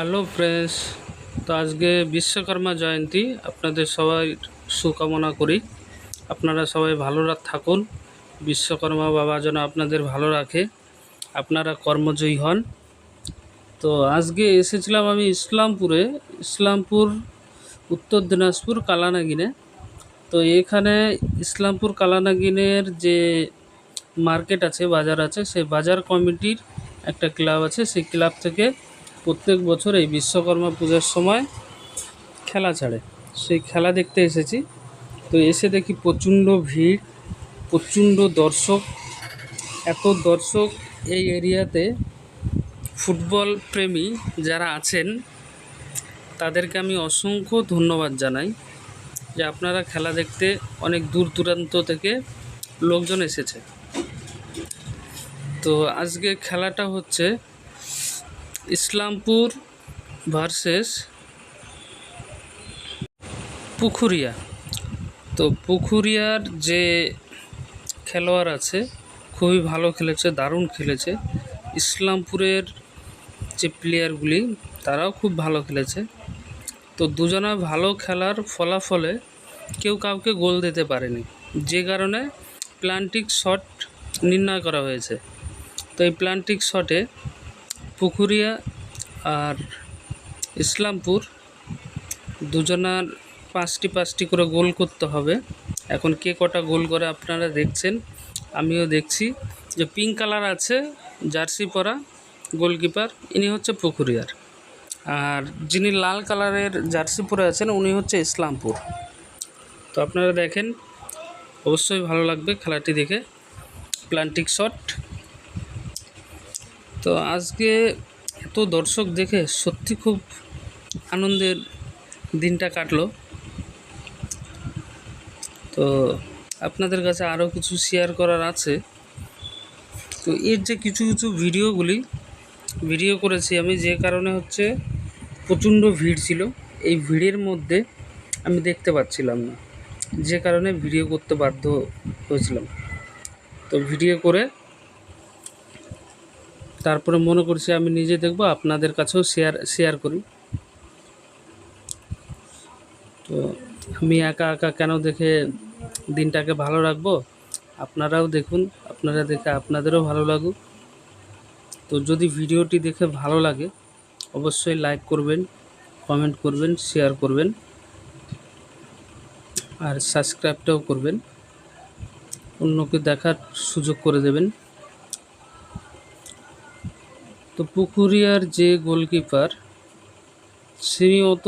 Hello friends, তো আজকে বিশ্বকর্মা জয়ন্তী, আপনাদের সবাই সুকামনা করি। আপনারা সবাই ভালো থাকুন, বিশ্বকর্মা বাবা যেন আপনাদের ভালো রাখে, আপনারা কর্মজয়ী হন। তো আজকে এসেছিলাম আমি ইসলামপুরে, ইসলামপুর, উত্তর দিনাজপুর কালানাগিনে। তো এখানে ইসলামপুর কালানাগিনের যে মার্কেট আছে, বাজার আছে, সেই বাজার কমিটির একটা ক্লাব আছে, সেই ক্লাব থেকে প্রত্যেক বছর এই বিশ্বকর্মা পূজার সময় খেলা ছাড়ে। সেই খেলা দেখতে এসেছি। তো এসে দেখি প্রচণ্ড ভিড়, প্রচণ্ড দর্শক। এত দর্শক এই এরিয়াতে ফুটবল প্রেমী যারা আছেন, তাদেরকে আমি অসংখ্য ধন্যবাদ জানাই যে আপনারা খেলা দেখতে অনেক দূর দূরান্ত থেকে লোকজন এসেছে। তো আজকে খেলাটা হচ্ছে ইসলামপুর ভার্সেস পুখুরিয়া। তো পুখুরিয়ার যে খেলোয়াড় আছে, খুবই ভালো খেলেছে, দারুণ খেলেছে। ইসলামপুরের যে প্লেয়ারগুলি তারাও খুব ভালো খেলেছে। তো দুজনা ভালো খেলার ফলাফলে কেউ কাউকে গোল দিতে পারেনি। যে কারণে প্লান্টিক শট নির্ণয় করা হয়েছে। তো এই প্লান্টিক শটে পুকুরিয়া আর ইসলামপুর দুজনার পাঁচটি পাঁচটি করে গোল করতে হবে। এখন কে কটা গোল করে আপনারা দেখছেন, আমিও দেখছি যে পিঙ্ক কালার আছে জার্সি পরা গোলকিপার ইনি হচ্ছে পুকুরিয়ার আর যিনি লাল কালারের জার্সি পরে আছেন, উনি হচ্ছে ইসলামপুর। তো আপনারা দেখেন, অবশ্যই ভালো লাগবে খেলাটি দেখে। প্লান্টিক শট। তো আজকে এত দর্শক দেখে সত্যি খুব আনন্দের দিনটা কাটলো। তো আপনাদের কাছে আরও কিছু শেয়ার করার আছে। তো এর যে কিছু কিছু ভিডিওগুলি ভিডিও করেছি আমি যে কারণে হচ্ছে প্রচণ্ড ভিড় ছিল। এই ভিড়ের মধ্যে আমি দেখতে পাচ্ছিলাম না। যে কারণে ভিডিও করতে বাধ্য হয়েছিলাম। তো ভিডিও করে তারপরে মনে করছি আমি নিজে দেখব, আপনাদের কাছেও শেয়ার শেয়ার করি। তো আমি একা একা কেন দেখে দিনটাকে ভালো রাখব? আপনারাও দেখুন, আপনারা দেখে আপনাদেরও ভালো লাগুক। তো যদি ভিডিওটি দেখে ভালো লাগে, অবশ্যই লাইক করবেন কমেন্ট করবেন শেয়ার করবেন, আর সাবস্ক্রাইবটাও করবেন। অন্যকে দেখার সুযোগ করে দেবেন তো পুকুরিয়ার যে গোলকিপার তিনি অত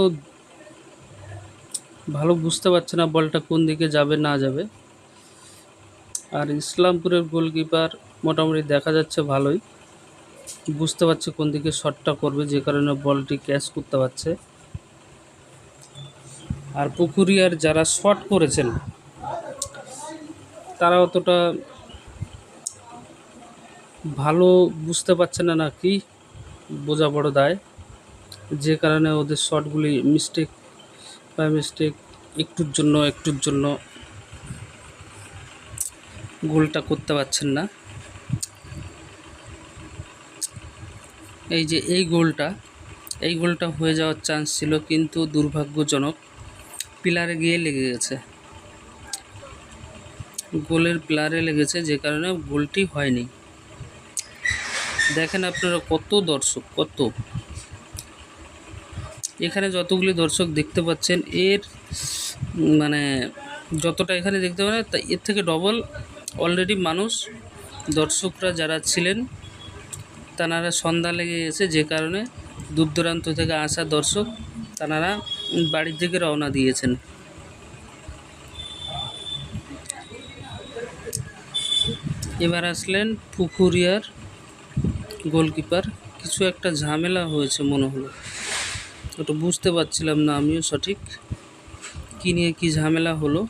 ভালো বুঝতে পারছে না বলটা কোন দিকে যাবে, না যাবে। আর ইসলামপুরের গোলকিপার মোটামুটি দেখা যাচ্ছে ভালোই। বুঝতে পারছে কোন দিকে শটটা করবে, যে কারণে বলটি ক্যাচ করতে পারছে। আর পুকুরিয়ার যারা শট করেছেন, তারা অতটা ভালো বুঝতে পারছে না নাকি বোঝা বড় দায়। যে কারণে ওদের শটগুলি মিস্টেক বাই মিস্টেক একটুর জন্য একটুর জন্য গোলটা করতে পারছেন না। এই যে এই গোলটা এই গোলটা হয়ে যাওয়ার চান্স ছিল কিন্তু দুর্ভাগ্যজনক। পিলারে গিয়ে লেগে গেছে। গোলের পিলারে লেগেছে, যে কারণে গোলটি হয়নি। দেখেন আপনারা কত দর্শক, কত। এখানে যতগুলি দর্শক দেখতে পাচ্ছেন, এর মানে যতটা এখানে দেখতে পারেন তা এর থেকে ডবল অলরেডি মানুষ, দর্শকরা যারা ছিলেন, তানারা সন্ধ্যা লেগে গেছে, যে কারণে দূর দূরান্ত থেকে আসা দর্শক তানারা বাড়ির দিকে রওনা দিয়েছেন। এবার আসলেন পুকুরিয়ার গোলকিপার, কিছু একটা ঝামেলা হয়েছে মনে হলো। ওটা বুঝতে পারছিলাম না আমিও সঠিক। কী নিয়ে কী ঝামেলা হলো?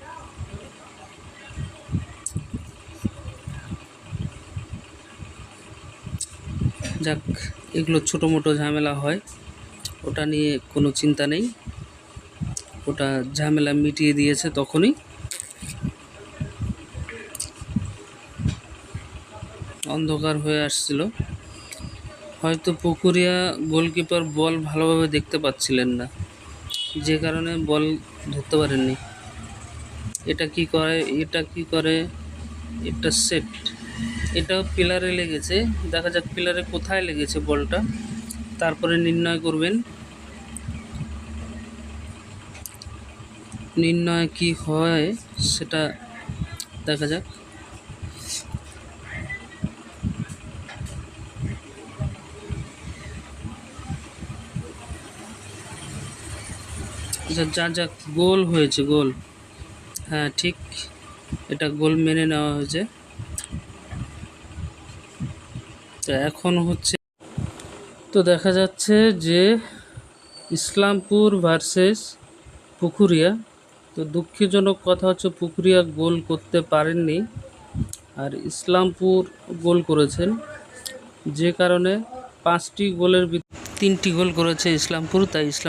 যাক, এগুলো ছোটো মোটো ঝামেলা হয়। ওটা নিয়ে কোনো চিন্তা নেই। ওটা ঝামেলা মিটিয়ে দিয়েছে তখনই। অন্ধকার হয়ে আসছিল। হয়তো পুকুরিয়া গোলকিপার বল ভালোভাবে দেখতে পাচ্ছিলেন না। যে কারণে বল ধরতে পারেননি। এটা কি করে, এটা কি করে, এটা সেট এটাও পিলারে লেগেছে। দেখা যাক পিলারে কোথায় লেগেছে বলটা। তারপরে নির্ণয় করবেন। নির্ণয় কি হয় সেটা দেখা যাক। আচ্ছা যা যাক গোল হয়েছে, গোল। হ্যাঁ ঠিক, এটা গোল মেনে নেওয়া হয়েছে। তো এখন হচ্ছে, তো দেখা যাচ্ছে যে ইসলামপুর ভার্সেস পুকুরিয়া, তো দুঃখজনক কথা হচ্ছে পুকুরিয়া গোল করতে পারেননি, আর ইসলামপুর গোল করেছেন। যে কারণে পাঁচটি গোলের তিনটি গোল করেছে ইসলামপুর, তাই ইসলাম